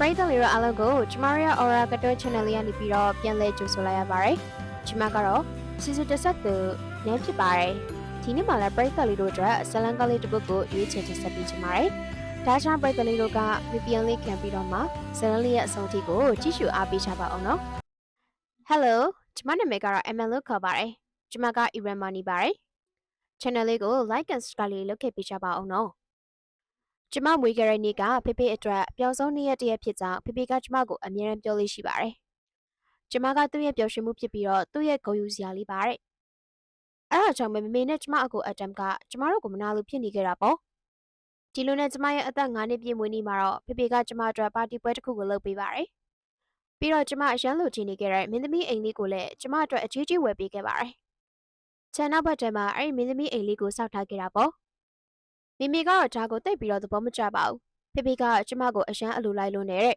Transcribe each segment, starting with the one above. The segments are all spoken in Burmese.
ပရိသတ်လေးတို့အားလုံးကိုကျမတို့ရဲ့ Aura Cato Channel လေးကနေပြီးတော့ပြန်လည်ကြိုဆိုလိုက်ရပါတယ်။ကျမကတော့စီစဉ်တက်ဆက်သူနန်းဖြစ်ပါတယ်။ဒီနေ့မှလည်းပရိသတ်လေးတို့အတွက်ဇလန်ကလေးတစ်ပုဒ်ကိုရွေးချယ်ချက်ဆက်ပေးချင်ပါတယ်။ဒါကြောင့်ပရိသတ်လေးတို့က VPN လေးခံပြီးတော့မှဇလန်လေးရဲ့အဆုံးထိကိုကြည့်ရှုအားပေးချပါအောင်နော်။ Hello ကျမနာမည်ကတော့ ML လို့ခေါ်ပါတယ်။ကျမက Iran Mani ပါတယ်။ Channel လေးကို Like and Subscribe လေးလုပ်ခဲ့ပေးချပါအောင်နော်။ ကျမမွေးကြတဲ့နေ့ကဖေဖေအတွက်ပျော်ဆုံးနေ့ရက်တစ်ရက်ဖြစ်ကြောင်းဖေဖေကကျမကိုအမြဲတမ်းပြောလေးရှိပါတယ်။ကျမကသူ့ရဲ့ပျော်ရွှင်မှုဖြစ်ပြီးတော့သူ့ရဲ့ဂုဏ်ယူစရာလေးပါတဲ့။အဲဒါကြောင့်မမေနဲ့ကျမအကိုအတမ်ကကျမတို့ကိုမနာလို့ဖြစ်နေကြတာပေါ့။ဒီလိုနဲ့ကျမရဲ့အသက်9နှစ်ပြည့်မွေးနေ့မှာတော့ဖေဖေကကျမအတွက်ပါတီပွဲတစ်ခုကိုလုပ်ပေးပါတယ်။ပြီးတော့ကျမအရန်လိုချင်နေခဲ့တဲ့မင်းသမီးအိမ်လေးကိုလည်းကျမအတွက်အကြီးကြီးဝယ်ပေးခဲ့ပါတယ်။ခြံနောက်ဘက်ထဲမှာအဲ့ဒီမင်းသမီးအိမ်လေးကိုစောက်ထားခဲ့တာပေါ့။ မိမိကတော့ဒါကိုတိတ်ပြီးတော့သဘောမကျပါဘူးဖေဖေကကျမကိုအရန်အလိုလိုက်လို့နေတဲ့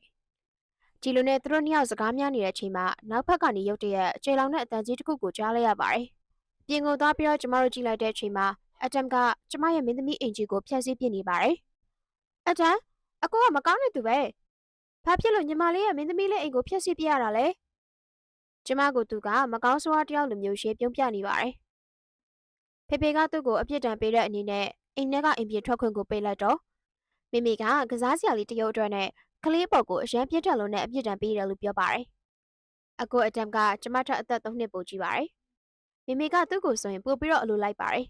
ဒီလိုနဲ့သူတို့နှစ်ယောက်စကားများနေတဲ့အချိန်မှာနောက်ဘက်ကနေရုတ်တရက်အကျေလောင်တဲ့အတန်ကြီးတစ်ခုကိုကြားလိုက်ရပါတယ်ပြင်ကိုသွားပြီးတော့ကျမတို့ကြည့်လိုက်တဲ့အချိန်မှာအတမ်ကကျမရဲ့မင်းသမီးအိမ်ကြီးကိုဖျက်ဆီးပစ်နေပါတယ်အတမ်အကိုကမကောင်းတဲ့သူပဲဘာဖြစ်လို့ညီမလေးရဲ့မင်းသမီးလေးအိမ်ကိုဖျက်ဆီးပစ်ရတာလဲကျမကိုသူကမကောင်းဆိုးဝါးတယောက်လိုမျိုးရှေးပြုံးပြနေပါတယ်ဖေဖေကသူ့ကိုအပြစ်ဒဏ်ပေးတဲ့အနေနဲ့ အိမ်ထဲကအိမ်ပြင်ထွက်ခွင့်ကိုပေးလိုက်တော့မိမိကကစားစရာလေးတရုပ်အတွက်နဲ့ကလေးအပေါ်ကိုအရန်ပြစ်တက်လို့နဲ့အပြစ်ဒဏ်ပေးတယ်လို့ပြောပါတယ်။အကိုအတမ်ကကျမထက်အသက်၃နှစ်ပိုကြီးပါတယ်။မိမိကသူ့ကိုဆိုရင်ပို့ပြီးတော့အလိုလိုက်ပါတယ်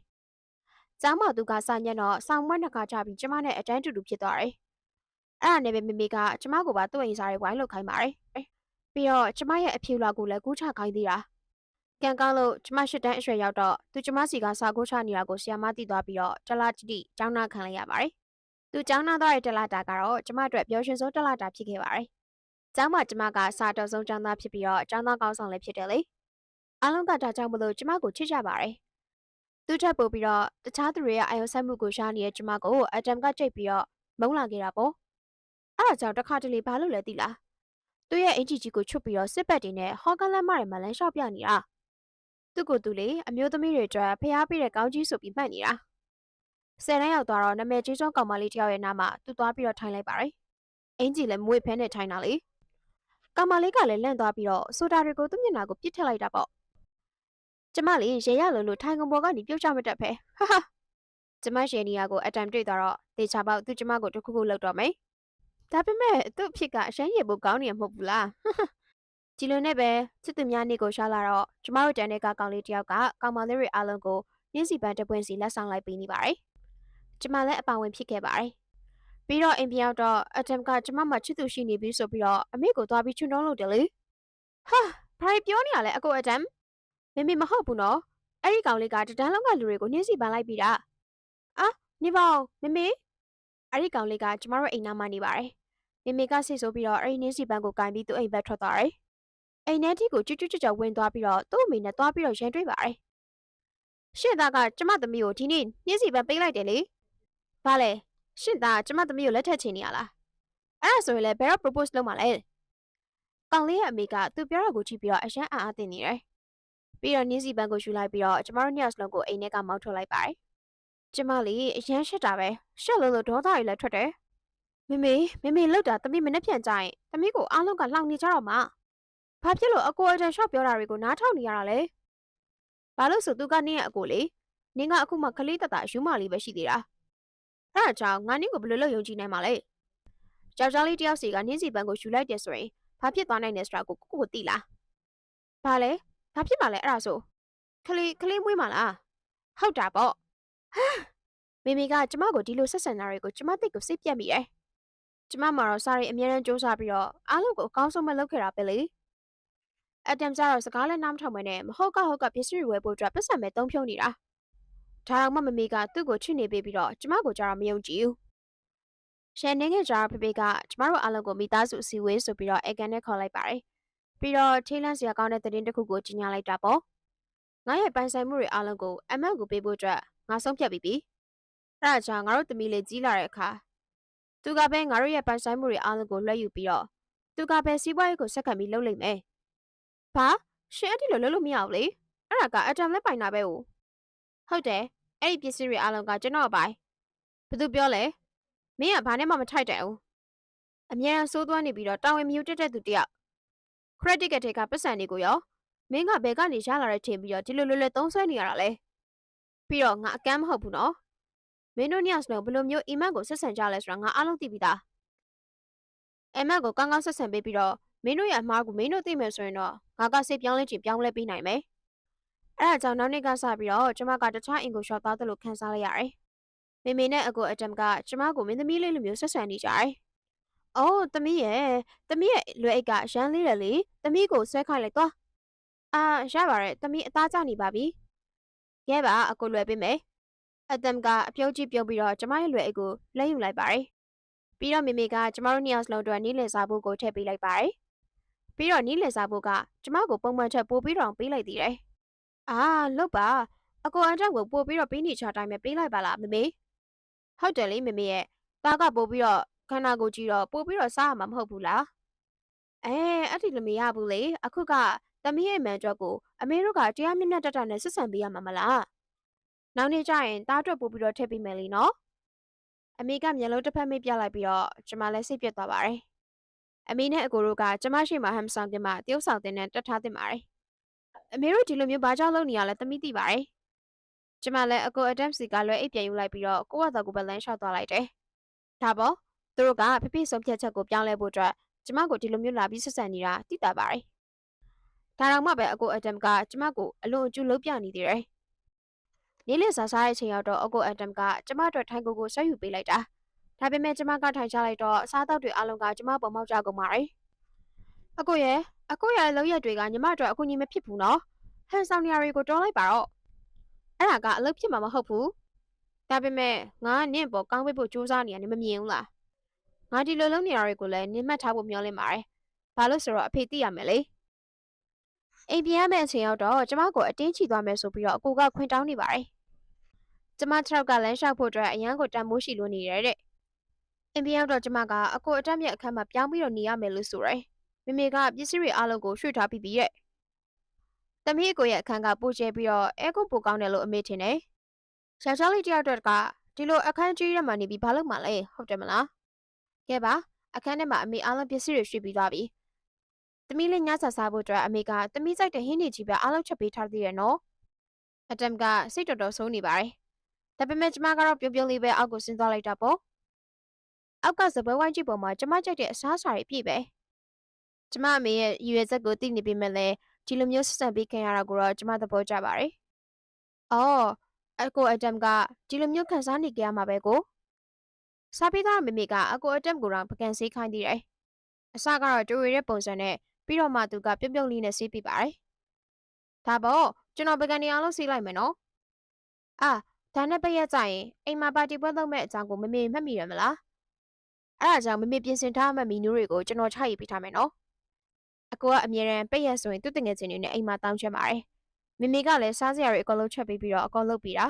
။ကျောင်းမှာသူကစာညက်တော့ဆောင်းမွက်နှစ်ခါချပြီးကျမနဲ့အတန်းတူတူဖြစ်သွားတယ်။အဲ့ဒါနဲ့ပဲမိမိကကျမကိုပါသူ့အိမ်စားတွေဝိုင်းလုပ်ခိုင်းပါတယ်။ပြီးတော့ကျမရဲ့အဖြူလာကိုလည်းကူးချခိုင်းသေးတာ။ ကန်ကောင်းလို့ကျမရှစ်တန်းအရွယ်ရောက်တော့သူကျမစီကစာကိုချနေတာကိုဆီယာမသိသွားပြီးတော့တလားတိတိကျောင်းနာခံလိုက်ရပါတယ်။သူကျောင်းနာသွားတဲ့တလားတာကတော့ကျမအတွက်ပျော်ရွှင်ဆုံးတလားတာဖြစ်ခဲ့ပါတယ်။ကျောင်းမှာကျမကစာတော်ဆုံးကျောင်းသားဖြစ်ပြီးတော့ကျောင်းသားကောင်းဆောင်လည်းဖြစ်တယ်လေ။အားလုံးကဒါကြောင့်မလို့ကျမကိုချစ်ကြပါတယ်။သူထပ်ပို့ပြီးတော့တခြားသူတွေရဲ့အာရုံစိုက်မှုကိုရှားနေတဲ့ကျမကိုအတမ်ကကြိတ်ပြီးတော့မုန်းလာခဲ့တာပေါ့။အဲ့ဒါကြောင့်တစ်ခါတလေဘာလို့လဲသိလား။သူ့ရဲ့အင်ဂျီကြီးကိုချွတ်ပြီးတော့စစ်ပတ်တွေနဲ့ဟော်ကန်လမ်းမတွေမှာလမ်းလျှောက်ပြနေတာ။ သူ့ကိုယ်သူလေအမျိုးသမီးတွေအတွက်ဖျားပေးတဲ့ကောင်းကြီးဆိုပြီးမှတ်နေတာဆယ်တန်းရောက်သွားတော့နာမည်ကြီးဆုံးကောင်မလေးတယောက်ရဲ့နားမှာသူသွားပြီးတော့ထိုင်လိုက်ပါတယ်အင်ကြီးလည်းမွေဖဲနဲ့ထိုင်တာလေကောင်မလေးကလည်းလန့်သွားပြီးတော့ဆိုတာတွေကိုသူ့မျက်နှာကိုပြစ်ထည့်လိုက်တာပေါ့ကျမလေးရေရလို့လို့ထိုင်ကုန်ပေါ်ကနေပြုတ်ချမတတ်ဖဲဟာဟာကျမရှယ်နီယာကိုအတမ်တွေ့သွားတော့တေချာပေါက်သူကျမကိုတစ်ခုခုလောက်တော့မယ်ဒါပေမဲ့သူ့အဖြစ်ကအရှမ်းရေဖို့ကောင်းနေမှာမဟုတ်ဘူးလား ဒီလိုနဲ့ပဲချစ်သူများနေကိုရှာလာတော့ကျမတို့တန်တဲ့ကကောင်လေးတယောက်ကကောင်မလေးတွေအားလုံးကိုနှင်းစီပန်းတစ်ပွင့်စီလက်ဆောင်လိုက်ပေးနေပါတယ်။ကျမလည်းအပါဝင်ဖြစ်ခဲ့ပါတယ်။ပြီးတော့အိမ်ပြန်ရောက်တော့အတမ်ကကျမမှချစ်သူရှိနေပြီဆိုပြီးတော့အမေကိုသွားပြီးချွန်းတုံးလို့တယ်လေ။ဟာဘာပြောနေရလဲအကိုအတမ်မမေမဟုတ်ဘူးနော်။အဲ့ဒီကောင်လေးကတဒန်းလုံးကလူတွေကိုနှင်းစီပန်းလိုက်ပြီးတာ။အာနေပါဦးမမေအဲ့ဒီကောင်လေးကကျမတို့အိမ်နားမှာနေပါတယ်။မမေကဆိတ်ဆိုးပြီးတော့အဲ့ဒီနှင်းစီပန်းကိုကင်ပြီးသူ့အိမ်ဘက်ထွက်သွားတယ်။ အိမ်ထဲထိကိုကျွတ်ကျွတ်ကျွတ်ကျွတ်ဝင်သွားပြီးတော့သူ့အမေနဲ့သွားပြီးတော့ရန်တွေ့ပါတယ်။ရှင့်သားကကျမသမီးကိုဒီနေ့နှင်းစီပန်းပေးလိုက်တယ်လေ။ဘာလဲရှင့်သားကကျမသမီးကိုလက်ထပ်ချင်နေရလား။အဲ့ဒါဆိုရင်လည်းဘယ်တော့ propose လုပ်မှာလဲ။ကောင်လေးရဲ့အမေကသူပြောတာကိုကြည့်ပြီးတော့အရန်အာအသင့်နေတယ်။ပြီးတော့နှင်းစီပန်းကိုယူလိုက်ပြီးတော့ကျမတို့နှစ်ယောက်စလုံးကိုအိမ်ထဲကမောင်းထုတ်လိုက်ပါတယ်။ကျမလေးအရန်ရှက်တာပဲရှက်လို့လို့ဒေါသတွေလည်းထွက်တယ်။မမေမမေလောက်တာသမီးမနှက်ပြန်ကြရင်သမီးကိုအားလုံးကလောင်နေကြတော့မှာ။ ဘာဖြစ်လို့အကိုအတန်ရှော့ပြောတာတွေကိုနားထောင်နေရတာလဲ။ဘာလို့ဆိုသူကနင်းရဲ့အကိုလေ။နင်းကအခုမှကလေးတတယူမလေးပဲရှိသေးတာ။အဲ့ဒါကြောင့်ငါနင်းကိုဘယ်လိုလုပ်ယုံကြည်နိုင်မှာလဲ။ကြောက်ကြောက်လေးတယောက်စီကနင်းစီပန်းကိုယူလိုက်တယ်ဆိုရင်ဘာဖြစ်သွားနိုင်လဲဆိုတာကိုကိုကိုသိလား။ဘာလဲ။ဘာဖြစ်မှလဲအဲ့ဒါဆို။ကလေးကလေးမွေးမှလား။ဟုတ်တာပေါ့။ဟာမိမိကကျမကိုဒီလိုဆက်ဆံတာတွေကိုကျမသိကိုစိတ်ပြက်မိတယ်။ကျမမှာတော့စားရီအများရန်စူးစမ်းပြီးတော့အားလုံးကိုအကောင်းဆုံးပဲလုပ်ခဲ့တာပဲလေ။ အတမ်ကျတော့စကားလည်းနားမထောင်မနဲ့မဟုတ်ကဟုတ်ကပစ္စည်းတွေဝယ်ဖို့အတွက်ပတ်စံပဲတုံးဖြုံနေတာဒါတော့မှမမေကသူ့ကိုချစ်နေပေးပြီးတော့ကျမကိုကြတော့မယုံကြည်ဘူးရှယ်နေငယ်ကြတော့ဖေဖေကကျမတို့အားလုံးကိုမိသားစုအစည်းအဝေးဆိုပြီးတော့အေကန်နဲ့ခေါ်လိုက်ပါတယ်ပြီးတော့ထိလန့်စရာကောင်းတဲ့သတင်းတစ်ခုကိုကြီးညာလိုက်တာပေါ့ငါရဲ့ပိုင်ဆိုင်မှုတွေအားလုံးကိုအမတ်ကိုပေးဖို့အတွက်ငါဆုံးဖြတ်ပြီးပြီအဲ့ဒါကြောင့်ငါတို့သမီးလေးကြီးလာတဲ့အခါသူကပဲငါတို့ရဲ့ပိုင်ဆိုင်မှုတွေအားလုံးကိုလွှဲယူပြီးတော့သူကပဲစီးပွားရေးကိုဆက်ခံပြီးလုပ်လိမ့်မယ် ဘာရှင်အဲ့ဒီလိုလုပ်လို့မရဘူးလေအဲ့ဒါကအတမ်လည်းပိုင်တာပဲဟုတ်ဟုတ်တယ်အဲ့ဒီပစ္စည်းတွေအားလုံးကကျွန်တော်ပိုင်ဘယ်သူပြောလဲမင်းကဘာနဲ့မှမထိုက်တယ်ဘူးအမြဲတမ်းစိုးသွားနေပြီးတော့တာဝန်မယူတက်တဲ့သူတယောက်ခရက်ဒစ်ကတဲ့ကပတ်စံတွေကိုရောမင်းကဘယ်ကနေရလာတဲ့ထင်ပြီးတော့ဒီလိုလွယ်လွယ်သုံးဆွဲနေရတာလဲပြီးတော့ငါအကမ်းမဟုတ်ဘူးနော်မင်းတို့ညောင်စလုံးဘယ်လိုမျိုးအီမတ်ကိုဆက်ဆံကြလဲဆိုတာငါအားလုံးသိပြီးသားအမတ်ကိုကောင်းကောင်းဆက်ဆံပေးပြီးတော့ မင်းတို့ရဲ့အမားကိုမင်းတို့သိမယ်ဆိုရင်တော့ငါကစိတ်ပြောင်းလဲချင်ပြောင်းလဲပေးနိုင်မယ်အဲ့ဒါကြောင့်နောက်နေ့ကစပြီးတော့ကျမကတခြားအင်ကိုရှော့သားသလိုခံစားလိုက်ရတယ်မေမေနဲ့အကိုအတမ်ကကျမကိုမင်းသမီးလေးလိုမျိုးဆက်ဆံနေကြတယ်။အော်သမီးရဲ့သမီးရဲ့လွယ်အိတ်ကအရန်လေးတယ်လေ။သမီးကိုဆွဲခိုင်းလိုက်သွား။အာရပါရဲ့သမီးအသားကျနေပါပြီ။ရဲပါအကိုလွယ်ပေးမယ်။အတမ်ကအပြုံးကြည့်ပြုံးပြီးတော့ကျမရဲ့လွယ်အိတ်ကိုလက်ယူလိုက်ပါတယ်။ပြီးတော့မေမေကကျမတို့နှစ်ယောက်စလုံးအတွက်နီးလည်စားဖို့ကိုထည့်ပေးလိုက်ပါတယ်။ ပြီးတော့နီးလည်စားဖို့ကကျမကိုပုံမှန်ချက်ပို့ပြီးတော့ပေးလိုက်သေးတယ်။အာလုတ်ပါအကိုအန်တောက်ကိုပို့ပြီးတော့ပေးနေချတိုင်းပဲပေးလိုက်ပါလားမေမေ။ဟုတ်တယ်လေမေမေရဲ့သားကပို့ပြီးတော့ခန္ဓာကိုယ်ကြည့်တော့ပို့ပြီးတော့စားရမှာမဟုတ်ဘူးလားအဲအဲ့ဒီလိုမရဘူးလေအခုကသမီးရဲ့မန်ကျွတ်ကိုအမေတို့ကတရားမျက်နှာတက်တာနဲ့ဆက်ဆံပေးရမှာမလားနောက်နေ့ကျရင်သားအတွက်ပို့ပြီးတော့ထည့်ပေးမယ်လीနော်အမေကမျက်လုံးတစ်ဖက်မိတ်ပြလိုက်ပြီးတော့ကျမလည်းစိတ်ပြတ်သွားပါတယ် အမေနဲ့အကိုတို့ကကျမရှိမှဟမ်ဆောင်ကင်မှာတရုပ်ဆောင်တင်နဲ့တက်ထားတင်ပါတယ်အမေတို့ဒီလိုမျိုးဘာကြောင့်လုပ်နေရလဲသမီးသိပါတယ်ကျမလည်းအကိုအတမ်စီကလွယ်အိပ်ပြန်ယူလိုက်ပြီးတော့ကိုယ့်အတော်ကိုပဲလမ်းလျှောက်သွားလိုက်တယ်ဒါပေါ့သူတို့ကဖိဖိဆုံးဖြတ်ချက်ကိုပြောင်းလဲဖို့အတွက်ကျမကိုဒီလိုမျိုးလာပြီးဆက်ဆံနေတာသိတာပါတယ်။ဒါတော့မှပဲအကိုအတမ်ကကျမကိုအလွန်အကျူလုံးပြနေသေးတယ်။နေ့လည်စားစားတဲ့အချိန်ရောက်တော့အကိုအတမ်ကကျမအတွက်ထိုင်ကိုကိုဆွဲယူပေးလိုက်တာ။ ဒါပေမဲ့ကျမကထိုင်ချလိုက်တော့အစားအသောက်တွေအလုံးကကျမပုံမောက်ကြကုန်ပါတယ်။အကိုရဲ့အကိုရဲ့လောက်ရက်တွေကညီမအတွက်အခုညီမဖြစ်ဘူးနော်။ဟန်ဆောင်နေရာတွေကိုတော်လိုက်ပါတော့။အဲ့ဒါကအလုပ်ဖြစ်မှာမဟုတ်ဘူး။ဒါပေမဲ့ငါကနင့်ပေါ်ကောင်းပေးဖို့ကြိုးစားနေရတယ်မမြင်ဘူးလား။ငါဒီလိုလုံးနေရတွေကိုလည်းနင်းမှတ်ထားဖို့မျှော်လင့်ပါတယ်။ဘာလို့ဆိုတော့အဖေသိရမယ်လေ။အိမ်ပြန်ရမယ့်အချိန်ရောက်တော့ကျမကိုအတင်းချီသွားမယ်ဆိုပြီးတော့အကူကခွင်တောင်းနေပါတယ်။ကျမ၆ကလမ်းလျှောက်ဖို့အတွက်အရန်ကိုတန်မိုးရှိလို့နေရတဲ့။ အိမ်ပြန်ရောက်တော့ကျမကအကူအတက်မြက်အခန်းမှာပြောင်းပြီးတော့နေရမယ်လို့ဆိုရယ်။မိမိကပစ္စည်းတွေအားလုံးကိုရွှေ့ထားပြီးပြီရဲ့။တမီးကိုရဲ့အခန်းကပိုကျဲပြီးတော့အဲကုပိုကောင်းတယ်လို့အမေထင်တယ်။ယောက်ျားလေးတယောက်အတွက်ကဒီလိုအခန်းကြီးထဲမှာနေပြီးဘာလုပ်မှလဲဟုတ်တယ်မလား။ကဲပါအခန်းထဲမှာအမေအားလုံးပစ္စည်းတွေရွှေ့ပြီးသွားပြီ။သမီးလေးညစာစားဖို့အတွက်အမေကသမီးစိုက်တဲ့ဟင်းနေကြီးပဲအားလုံးချက်ပေးထားသေးတယ်နော်။အတမ်ကစိတ်တော်တော်ဆုံးနေပါတယ်။ဒါပေမဲ့ကျမကတော့ပြုံးပြုံးလေးပဲအောက်ကိုဆင်းသွားလိုက်တာပေါ့။ အောက်ကစပွဲဝိုင်းကြီးပေါ်မှာကျမကြိုက်တဲ့အစားအစာတွေပြည့်ပဲ။ကျမအမေရဲ့ရည်ရွယ်ချက်ကိုသိနေပေမဲ့လည်းဒီလိုမျိုးဆက်ဆံပေးခင်ရတာကိုတော့ကျမသဘောကျပါတယ်။အော်အကိုအတမ်ကဒီလိုမျိုးခံစားနေကြရမှာပဲကို။စားပေးသားမမေကအကိုအတမ်ကိုတော့ပကံဆေးခိုင်းသေးတယ်။အစကတော့တူရီတဲ့ပုံစံနဲ့ပြီးတော့မှသူကပြုံးပြုံးလေးနဲ့ဆေးပြပါတယ်။ဒါပေါ့ကျွန်တော်ပကံနေအောင်လို့ဆေးလိုက်မယ်နော်။အာဒါနဲ့ပရက်ကြရင်အိမ်မှာပါတီပွဲလုပ်မဲ့အကြောင်းကိုမမေမှတ်မိရမလား။ အဲ့ဒါကြောင့်မမေပြင်ဆင်ထားမှမီနူးတွေကိုကျွန်တော်ချရေးပေးထားမယ်နော်။အကိုကအမြဲတမ်းပိတ်ရက်ဆိုရင်သူ့တငယ်ချင်းတွေနဲ့အိမ်မှာတောင်းချင်ပါတယ်။မမေကလည်းစားစရာတွေအကုန်လုံးချက်ပေးပြီးတော့အကုန်လုပ်ပြီးတာ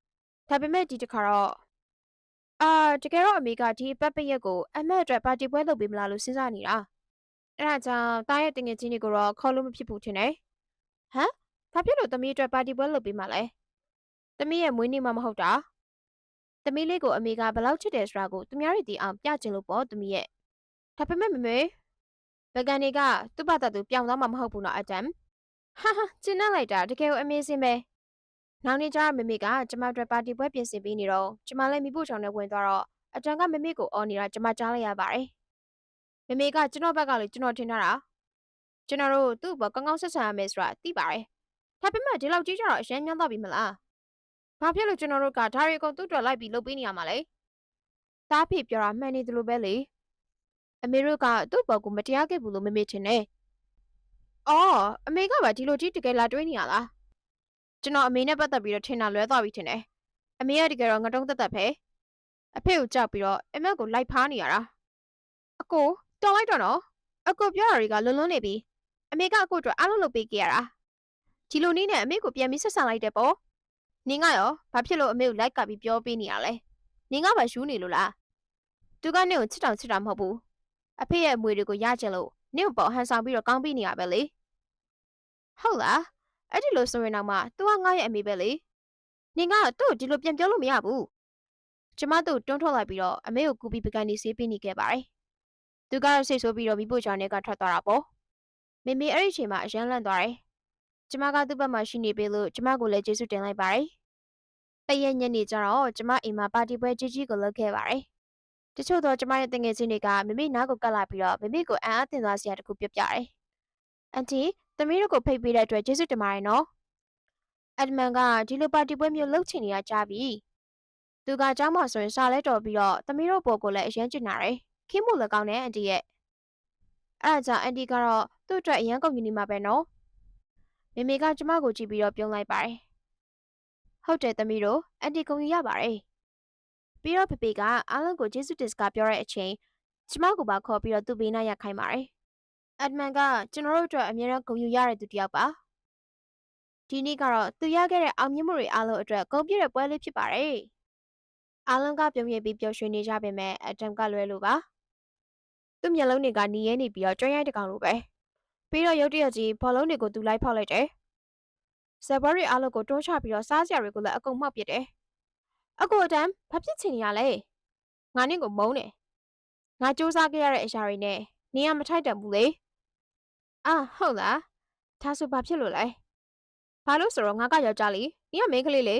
။ဒါပေမဲ့ဒီတစ်ခါတော့အာတကယ်တော့အမေကဒီပတ်ပရက်ကိုအမက်အတွက်ပါတီပွဲလုပ်ပေးမလားလို့စဉ်းစားနေတာ။အဲ့ဒါကြောင့်တားရဲ့တငယ်ချင်းတွေကိုတော့ခေါ်လို့မဖြစ်ဘူးထင်တယ်။ဟမ်ဘာဖြစ်လို့သမီးအတွက်ပါတီပွဲလုပ်ပေးမှလဲ။သမီးရဲ့မွေးနေ့မှမဟုတ်တာ။ သမီးလေးကိုအမေကဘယ်လောက်ချစ်တယ်ဆိုတာကိုသူများတွေသိအောင်ပြချင်လို့ပေါ့သမီးရဲ့။ဒါပေမဲ့မမေဗကန်တွေကသူ့ဘာသာသူပြောင်းသွားမှာမဟုတ်ဘူးနော်အတမ်။ဟာဟာကျင်းနေလိုက်တာတကယ်ကို amazing ပဲ။နောက်နေ့ကျမမေကကျမအတွက်ပါတီပွဲပြင်ဆင်ပေးနေတော့ကျမလည်းမိဖို့ချောင်းနဲ့ဝင်သွားတော့အတန်ကမမေကိုအော်နေတာကျမကြားလိုက်ရပါတယ်။မမေကကျွန်တော်ဘက်ကလည်းကျွန်တော်ထင်ထားတာကျွန်တော်တို့သူ့ဘောကောင်းကောင်းဆက်ဆံရမယ်ဆိုတာသိပါတယ်။ဒါပေမဲ့ဒီလောက်ကြီးကျတော့အရင်များတော့ပြီမလား။ ဘာဖြစ်လို့ကျွန်တော်တို့ကဒါရီကိုသူ့အတွက်လိုက်ပြီးလုပ်ပေးနေရမှာလဲ။သားဖေပြောတာမှန်နေတယ်လို့ပဲလေ။အမေတို့ကသူ့ဘောကိုမတရားခဲ့ဘူးလို့မမေထင်နဲ့။အော်အမေကပါဒီလိုကြီးတကယ်လာတွေးနေရလား။ကျွန်တော်အမေနဲ့ပတ်သက်ပြီးတော့ထင်တာလွဲသွားပြီထင်တယ်။အမေကတကယ်တော့ငတုံးသက်သက်ပဲ။အဖေကိုကြောက်ပြီးတော့အမေကိုလိုက်ဖားနေရတာ။အကိုတော်လိုက်တော့နော်။အကိုပြောတာတွေကလွန်လွန်းနေပြီ။အမေကအကိုအတွက်အားလုံးလုပ်ပေးခဲ့ရတာ။ဒီလိုနည်းနဲ့အမေကိုပြန်ပြီးဆက်ဆံလိုက်တယ်ပေါ့။ နင်ကရောဘာဖြစ်လို့အမေကိုလိုက်ကပ်ပြီးပြောပေးနေရလဲ။နင်ကပါယူနေလို့လား။သူကနင့်ကိုချစ်တောင်ချစ်တာမဟုတ်ဘူး။အဖေရဲ့အမွေတွေကိုရချင်လို့နင့်ကိုပေါ်ဟန်ဆောင်ပြီးတော့ကောင်းပေးနေရပဲလေ။ဟုတ်လား။အဲ့ဒီလိုဆိုရင်တော့မှ तू ကငါ့ရဲ့အမေပဲလေ။နင်ကသူ့ကိုဒီလိုပြန်ပြောလို့မရဘူး။ကျမတို့တွန်းထွက်လိုက်ပြီးတော့အမေကိုကူပြီးပကံနေဆေးပေးနေခဲ့ပါတယ်သူကတော့စိတ်ဆိုးပြီးတော့မိဖို့ချောင်းနဲ့ကထွက်သွားတာပေါ့မေမေအဲ့ဒီအချိန်မှာအရန်လန့်သွားတယ် ကျမကသူ့ဘက်မှာရှိနေပြီလို့ကျမကိုလည်းကျေးဇူးတင်လိုက်ပါတယ်။ပရက်ညနေကျတော့ကျမအိမ်မှာပါတီပွဲကြီးကြီးကိုလုပ်ခဲ့ပါတယ်။တချို့တော့ကျမရဲ့တငယ်ချင်းတွေကမိမိနားကိုကပ်လာပြီးတော့မိမိကိုအံ့အားသင်သွားစရာတခုပြပြတယ်။အန်တီသမီးတို့ကိုဖိတ်ပေးတဲ့အတွက်ကျေးဇူးတင်ပါတယ်နော်။အက်ဒမန်ကဒီလိုပါတီပွဲမျိုးလုပ်ချင်နေတာကြားပြီ။သူကကြောင်းမှဆိုရင်စာလဲတော်ပြီးတော့သမီးတို့ပေါ်ကိုလည်းအရန်ကျင်လာတယ်။ခင်းမို့လကောင်းတဲ့အန်တီရဲ့အဲ့ဒါကြောင့်အန်တီကတော့သူ့အတွက်အရန်ကုန်ကြီးနေမှာပဲနော် မေမေကကျမကိုကြည့်ပြီးတော့ပြုံးလိုက်ပါတယ်ဟုတ်တယ်သမီးတို့အန်တီကုန်ကြီးရပါတယ်ပြီးတော့ဖေဖေကအားလုံးကိုကျေးဇူးတင်စကားပြောတဲ့အချိန်ကျမကိုပါခေါ်ပြီးတော့သူ့ဘေးနားရခိုင်းပါတယ်အက်ဒမန်ကကျွန်တော်တို့အတွက်အမြဲတမ်းဂုဏ်ယူရတဲ့သူတစ်ယောက်ပါဒီနေ့ကတော့သူရခဲ့တဲ့အောင်မြင်မှုတွေအားလုံးအတွက်ဂုဏ်ပြည့်တဲ့ပွဲလေးဖြစ်ပါတယ်အားလုံးကပြုံးရပြီးပျော်ရွှင်နေကြပေမဲ့အက်ဒမ်ကလွဲလို့ပါသူ့မျက်လုံးတွေကနီးရဲနေပြီးတော့ကြွရိုက်တကောင်လိုပဲ ပြီးတော့ရုတ်တရက်ကြီးဘောလုံးတွေကိုသူလိုက်ဖောက်လိုက်တယ်ဇက်ဘရီအားလုံးကိုတွန်းချပြီးတော့စားစရာတွေကိုလည်းအကုန်မှောက်ပစ်တယ်အကိုအတမ်ဘာဖြစ်ချင်နေရလဲငါနင့်ကိုမုန်းတယ်ငါစူးစမ်းခဲ့ရတဲ့အရာတွေနဲ့နင်ကမထိုက်တန်ဘူးလေအာဟုတ်လားဒါဆိုဘာဖြစ်လို့လဲဘာလို့ဆိုတော့ငါကယောက်ျားလေးနင်ကမိန်းကလေးလေ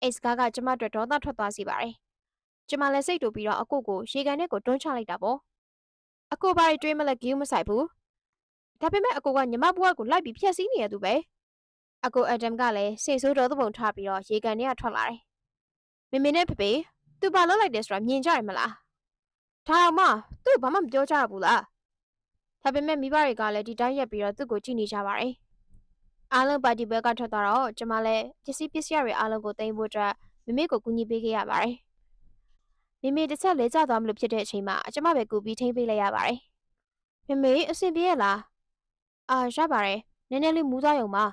အိတ်စကားကကျမအတွက်ဒေါသထွက်သွားစီပါတယ်ကျမလည်းစိတ်တူပြီးတော့အကိုကိုရေကန်နဲ့ကိုတွန်းချလိုက်တာပေါ့အကိုဘာတွေတွေးမလဲဂီးမဆိုင်ဘူး ဒါပေမဲ့အကိုကညီမဘွားကိုလိုက်ပြီးဖျက်ဆီးနေရသူပဲအကိုအက်ဒမ်ကလည်းစိတ်ဆိုးတော်သဘုံထားပြီးတော့ရေကန်ထဲကထွက်လာတယ်မေမေနဲ့ဖေဖေသူဘာလုပ်လိုက်တယ်ဆိုတာမြင်ကြရမလားဒါအောင်မသူ့ဘာမှမပြောကြဘူးလားဒါပေမဲ့မိဘတွေကလည်းဒီတိုင်းရက်ပြီးတော့သူ့ကိုကြည့်နေကြပါတယ်အားလုံးပါတီဘက်ကထွက်သွားတော့ကျမလည်းပစ္စည်းပစ္စည်းတွေအားလုံးကိုတင်ဖို့အတွက်မမေကိုကူညီပေးခဲ့ရပါတယ်မမေတစ်ချက်လဲကျသွားမလို့ဖြစ်တဲ့အချိန်မှာကျမပဲကူပြီးထိန်းပေးလိုက်ရပါတယ်မမေအဆင်ပြေရလား အာရပါတယ်နည်းနည်းလေးမူးသွားရုံပါ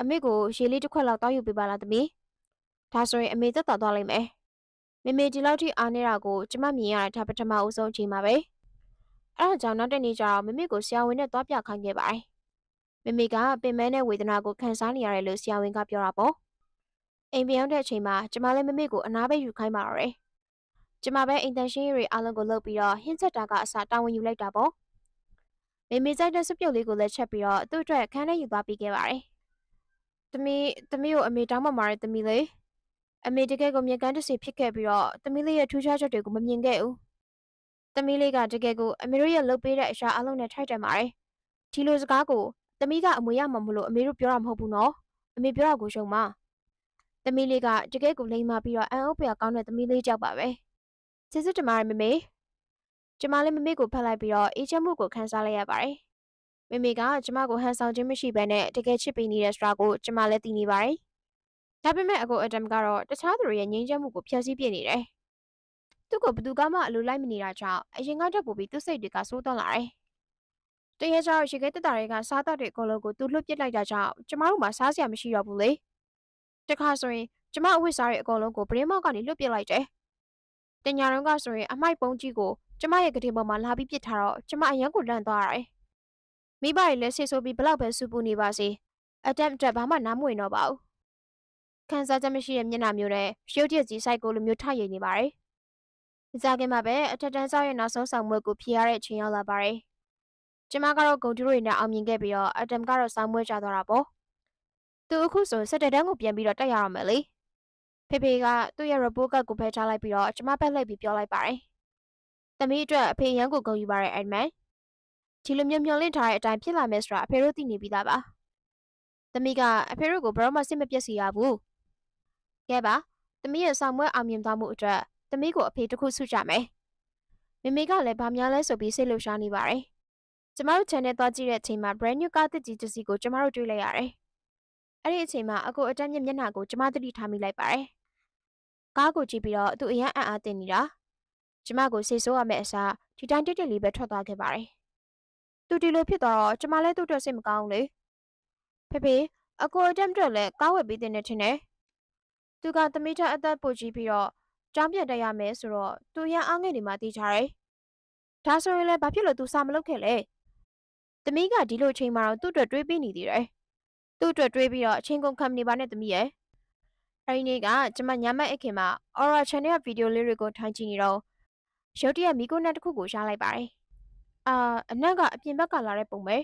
အမေကိုရေလေးတစ်ခွက်လောက်တောက်ယူပေးပါလားသမီးဒါဆိုရင်အမေသက်သာသွားလိမ့်မယ်မေမေဒီလောက်ထိအားနေတာကိုကျမမြင်ရတာပထမအဆုံးအချိန်မှာပဲအဲ့ဒါကြောင့်နောက်တစ်နေ့ကျတော့မမေကိုဆရာဝန်နဲ့သွားပြခိုင်းခဲ့ပါတယ်မမေကပင်မနဲ့ဝေဒနာကိုခံစားနေရတယ်လို့ဆရာဝန်ကပြောတာပေါ့အိမ်ပြောင်းတဲ့အချိန်မှာကျမလည်းမမေကိုအနားပဲယူခိုင်းပါတော့တယ်ကျမပဲအိမ်တန်ရှင်းရေးတွေအားလုံးကိုလုပ်ပြီးတော့ဟင်းချက်တာကအစားတာဝန်ယူလိုက်တာပေါ့ မေမေကြိုက်တဲ့စပြုတ်လေးကိုလည်းချက်ပြီးတော့သူ့အတွက်ခန်းထဲယူသွားပြီးခဲ့ပါတယ်သမီးသမီးကိုအမေတောင်းမှမာတဲ့သမီးလေးအမေတကယ်ကိုမြေကမ်းတစီဖြစ်ခဲ့ပြီးတော့သမီးလေးရဲ့ထူးခြားချက်တွေကိုမမြင်ခဲ့ဘူးသမီးလေးကတကယ်ကိုအမေတို့ရဲ့လှုပ်ပေးတဲ့အရာအလုံးနဲ့ထိုက်တန်ပါတယ်ဒီလိုစကားကိုသမီးကအမွေရမှာမလို့အမေတို့ပြောတာမဟုတ်ဘူးနော်အမေပြောတာကိုရှုံမသမီးလေးကတကယ်ကိုလိမ်မာပြီးတော့အန်အုပ်ပြကောင်းတဲ့သမီးလေးကြောက်ပါပဲကျေးဇူးတင်ပါတယ်မမေ ကျမလည်းမမေကိုဖတ်လိုက်ပြီးတော့အေးချမ်းမှုကိုခန်းစားလိုက်ရပါတယ်မမေကကျမကိုဟန်ဆောင်ခြင်းမရှိဘဲနဲ့တကယ်ချစ်ပေးနေတဲ့စတာကိုကျမလည်းသိနေပါတယ်ဒါပေမဲ့အကိုအဒမ်ကတော့တခြားသူတွေရဲ့ငြိမ်းချမ်းမှုကိုဖျက်ဆီးပြနေတယ်သူ့ကိုဘသူကမှအလိုလိုက်မနေတာကြောင့်အရင်ကတက်ပို့ပြီးသူ့စိတ်တွေကစိုးသွန်းလာတယ်တရေကြောင့်ရေခဲတက်တာတွေကစားတော့တဲ့အကုန်လုံးကိုသူလွတ်ပစ်လိုက်တာကြောင့်ကျမတို့မှစားစရာမရှိတော့ဘူးလေတခါဆိုရင်ကျမအဝတ်စားတဲ့အကုန်လုံးကိုပရင်းမောက်ကနေလွတ်ပစ်လိုက်တယ်တညာတော့ကဆိုရင်အမိုက်ပုံးကြီးကို ကျမရဲ့ကတိပေါ်မှာလာပြီးပစ်ထားတော့ကျမအရန်ကိုလန့်သွားရတယ်မိဘတွေလည်းဆေးဆိုးပြီးဘလောက်ပဲစူပူနေပါစေအတက်တက်ဘာမှနားမဝင်တော့ပါဘူးခံစားချက်မရှိတဲ့မျက်နှာမျိုးနဲ့ရုပ်တရက်ကြီးစိုက်ကိုလိုမျိုးထရည်နေပါတယ်။ဒီကြခင်မှာပဲအထက်တန်းဆောက်ရဲ့နောက်ဆုံးဆောင်မွေးကိုဖြေရတဲ့အချိန်ရောက်လာပါတယ်။ကျမကတော့ဂုံတူးတွေနဲ့အောင်မြင်ခဲ့ပြီးတော့အတမ်ကတော့ဆောင်းမွေးကြသွားတာပေါ့။သူအခုဆိုစက်တက်တန်းကိုပြန်ပြီးတော့တက်ရအောင်မယ်လေ။ဖေဖေကသူ့ရဲ့ report card ကိုဖယ်ထားလိုက်ပြီးတော့ကျမဖက်လိုက်ပြီးပြောလိုက်ပါတယ်။ သမီးအတွက်အဖေရန်ကိုဂုံယူပါရဲ့အဲ့မန်။ဒီလိုမျိုးမျောလင့်ထားတဲ့အတိုင်းဖြစ်လာမယ်ဆိုတာအဖေတို့သိနေပြီးသားပါ။သမီးကအဖေတို့ကိုဘယ်တော့မှစိတ်မပြတ်စေရဘူး။ကဲပါသမီးရဲ့ဆောင်မွဲအောင်မြင်သွားမှုအတွက်သမီးကိုအဖေတစ်ခုဆုကြမယ်။မေမေကလည်းဗာများလဲဆိုပြီးစိတ်လှုပ်ရှားနေပါတယ်။ကျမတို့ channel သွားကြည့်တဲ့အချိန်မှာ brand new ကားတစ်ကြီးတစ်စီးကိုကျမတို့တွေ့လိုက်ရတယ်။အဲ့ဒီအချိန်မှာအကိုအတက်မြင့်မျက်နှာကိုကျမသတိထားမိလိုက်ပါတယ်။ကားကိုကြည့်ပြီးတော့သူအရန်အံ့အားသင့်နေတာ။ ကျမကိုစိတ်ဆိုးရမယ့်အစားဒီတိုင်းတိတ်တိတ်လေးပဲထွက်သွားခဲ့ပါတယ်။သူဒီလိုဖြစ်သွားတော့ကျမလည်းသူ့အတွက်စိတ်မကောင်းဘူးလေ။ဖေဖေအကိုအတက်အတွက်လည်းကားဝယ်ပေးတဲ့နဲ့ထင်တယ်။သူကသမီးထက်အသက်ပိုကြီးပြီးတော့ကျောင်းပြန်တက်ရမယ်ဆိုတော့သူရန်အားငယ်နေမှသိကြတယ်။ဒါဆိုရင်လည်းဘာဖြစ်လို့သူစာမလုပ်ခဲ့လဲ။သမီးကဒီလိုချိန်မှာတော့သူ့အတွက်တွေးပြီးနေသေးတယ်။သူ့အတွက်တွေးပြီးတော့အချင်းကုန်ခံနေပါနဲ့သမီးရဲ့။အဲဒီနေ့ကကျမညမက်အခင်မှာ Aura Channel ဗီဒီယိုလေးတွေကိုထိုင်ကြည့်နေတော့ ရုတ်တရက်မီးခိုးနှံတစ်ခုကိုရလိုက်ပါတယ်။အာအနက်ကအပြင်ဘက်ကလာတဲ့ပုံပဲ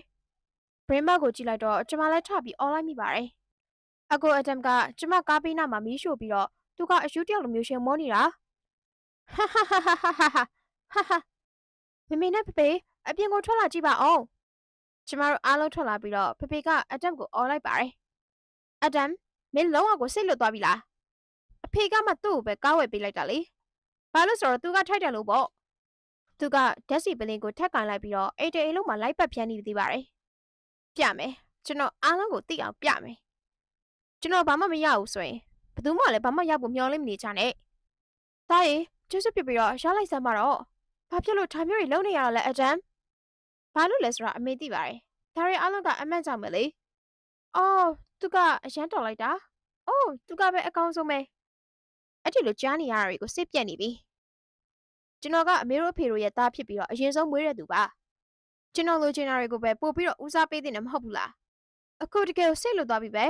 ။ brain map ကိုကြည့်လိုက်တော့ကျွန်မလည်းထပြီး online မိပါတယ်။အကိုအတမ်ကကျွန်မကားပေးနာမှာမီးရှို့ပြီးတော့သူကအယူတယောက်လိုမျိုးရှင်မောနေတာ။ဟာဟာဟာဟာဟာဟာဟာမမေနဲ့ဖေဖေအပြင်ကိုထွက်လာကြည့်ပါအောင်။ကျမတို့အားလုံးထွက်လာပြီးတော့ဖေဖေကအဒမ်ကိုအော်လိုက်ပါတယ်။အဒမ်မင်းလုံးဝကိုစိတ်လွတ်သွားပြီလား။အဖေကမှသူ့ကိုပဲကားဝယ်ပေးလိုက်တာလေ ဘာလို့ဆိုတော့သူကထိုက်တယ်လို့ပေါ့သူကဓာတ်စီပလင်းကိုထက်ကန်လိုက်ပြီးတော့အိတ်တေအိမ်လုံးမှာလိုက်ပတ်ဖြန်းနေသေးပါတယ်ပြမယ်ကျွန်တော်အားလုံးကိုသိအောင်ပြမယ်ကျွန်တော်ဘာမှမရဘူးဆိုရင်ဘယ်သူမှလည်းဘာမှရဖို့မျှော်လင့်မနေကြနဲ့ဒါရီကျေးဇူးပြုပြီးတော့ရလိုက်စမ်းပါတော့ဘာဖြစ်လို့ဒါမျိုးတွေလုံးနေရတော့လဲအတမ်ဘာလို့လဲဆိုတော့အမေသိပါတယ်ဒါရီအားလုံးကအမှန်ကြောင့်ပဲလေအော်သူကအရန်တော်လိုက်တာအိုးသူကပဲအကောင်းဆုံးပဲအဲ့ဒီလိုကြားနေရတာတွေကိုစိတ်ပြက်နေပြီ ကျွန်တော်ကအမေတို့အဖေတို့ရဲ့သားဖြစ်ပြီးတော့အရင်ဆုံးမွေးတဲ့သူပါကျွန်တော်လိုချင်တာတွေကိုပဲပို့ပြီးတော့ဦးစားပေးတဲ့နေမဟုတ်ဘူးလားအခုတကယ်ကိုစိတ်လွတ်သွားပြီပဲ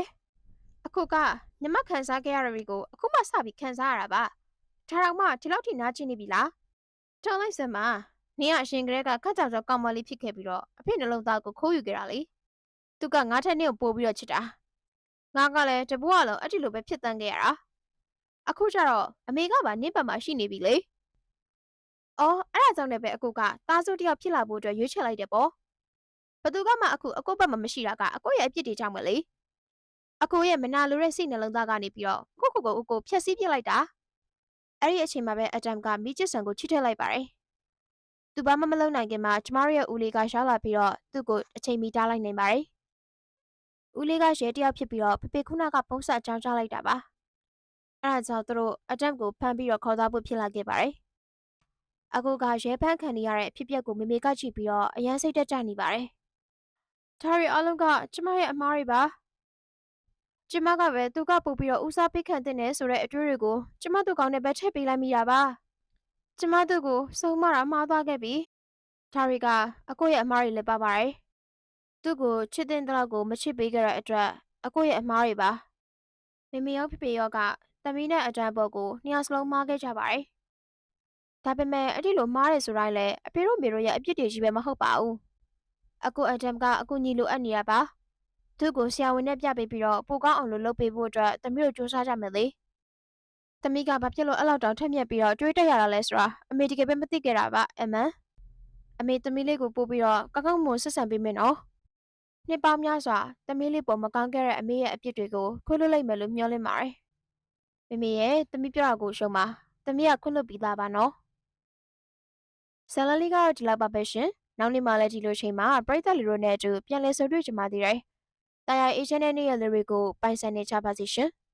အခုကညမခံစားခဲ့ရတာတွေကိုအခုမှစပြီးခံစားရတာပါဒါတော့မှဒီလောက်ထိနားကျင်နေပြီလားထောင်းလိုက်စမ်းပါနင်ကအရှင်ကလေးကခက်ကြောင်ကြောင်ကောင်းမလေးဖြစ်ခဲ့ပြီးတော့အဖေနှလုံးသားကိုခိုးယူခဲ့တာလေသူကငါထက်နင့်ကိုပို့ပြီးတော့ချစ်တာငါကလည်းတပွားလုံးအဲ့ဒီလိုပဲဖြစ်တန်းခဲ့ရတာအခုကျတော့အမေကပါနင့်ဘက်မှာရှိနေပြီလေ အော်အဲ့ဒါကြောင့်လည်းပဲအကူကသားစိုးတယောက်ဖြစ်လာဖို့အတွက်ရွေးချယ်လိုက်တယ်ပေါ့ဘသူကမှအခုအကူဘက်မှာမရှိတာကအကူရဲ့အပြစ်တွေကြောင့်ပဲလေအကူရဲ့မနာလိုတဲ့စိတ်နှလုံးသားကနေပြီးတော့ကိုကိုကိုအကူဖျက်ဆီးပြစ်လိုက်တာအဲ့ဒီအချိန်မှာပဲအတမ်ကမိချစ်ဆန်ကိုချစ်ထည့်လိုက်ပါတယ်သူဘာမှမလုပ်နိုင်ခင်မှာကျမတို့ရဲ့ဦးလေးကရှားလာပြီးတော့သူ့ကိုအချိန်မီတားလိုက်နိုင်ပါတယ်ဦးလေးကရဲတယောက်ဖြစ်ပြီးတော့ဖေဖေခုနကပုံစံအကြောင်းကြားလိုက်တာပါအဲ့ဒါကြောင့်သူတို့အတမ်ကိုဖမ်းပြီးတော့ခေါ်သွားဖို့ဖြစ်လာခဲ့ပါတယ် အခုကရဲဖမ်းခံနေရတဲ့အဖြစ်အပျက်ကိုမေမေကကြည့်ပြီးတော့အရန်စိတ်တက်ကြနေပါတယ်ဒါရီအလုံးကကျမရဲ့အမားတွေပါကျမကပဲသူကပို့ပြီးတော့ဦးစားပေးခံတဲ့နေဆိုတဲ့အတွေ့အတွေကိုကျမတို့ကောင်းနဲ့ပဲထည့်ပေးလိုက်မိတာပါကျမတို့ကိုစုံမတာမှားသွားခဲ့ပြီဒါရီကအကိုရဲ့အမားတွေလည်းပါပါတယ်သူ့ကိုချစ်တဲ့တလောက်ကိုမချစ်ပေးကြတဲ့အတွက်အကိုရဲ့အမားတွေပါမေမေရောဖေဖေရောကသမီးနဲ့အတန်းပေါ်ကိုနှစ်ယောက်စလုံးမှားခဲ့ကြပါတယ် ဒါပေမဲ့အဲ့ဒီလိုမှားတယ်ဆိုတိုင်းလည်းအဖေတို့မေတို့ရဲ့အပြစ်တွေကြီးပဲမဟုတ်ပါဘူးအကိုအတမ်ကအကူညီလိုအပ်နေတာပါသူ့ကိုဆရာဝန်နဲ့ပြပေးပြီးတော့ပိုကောင်းအောင်လို့လုပ်ပေးဖို့အတွက်သမီးတို့စူးစမ်းကြမယ်လေသမီးကဘာဖြစ်လို့အဲ့လောက်တောင်ထက်မြက်ပြီးတော့တွေးတက်ရတာလဲဆိုတာအမေတကယ်ပဲမသိခဲ့တာပါအမန်အမေသမီးလေးကိုပို့ပြီးတော့ကောင်းကောင်းမွန်ဆက်ဆံပေးမယ်နော်နှစ်ပေါင်းများစွာသမီးလေးပေါ်မကောင်းခဲ့တဲ့အမေရဲ့အပြစ်တွေကိုခွင့်လွှတ်လိုက်မယ်လို့မျှော်လင့်ပါတယ်မမေရဲ့သမီးပြောတာကိုရှုံးပါသမီးကခွင့်လွှတ်ပြီးသားပါနော် ဆယ်လလီကတော့ဒီလောက်ပါပဲရှင်နောက်နေ့မှလည်းဒီလိုချိန်မှာပရိသတ်လူတို့နဲ့အတူပြန်လည်ဆုံတွေ့ကြပါသေးတယ်။တာယာအေဂျင့်နဲ့နေရလူတွေကိုပိုင်ဆိုင်နေကြပါစီရှင်။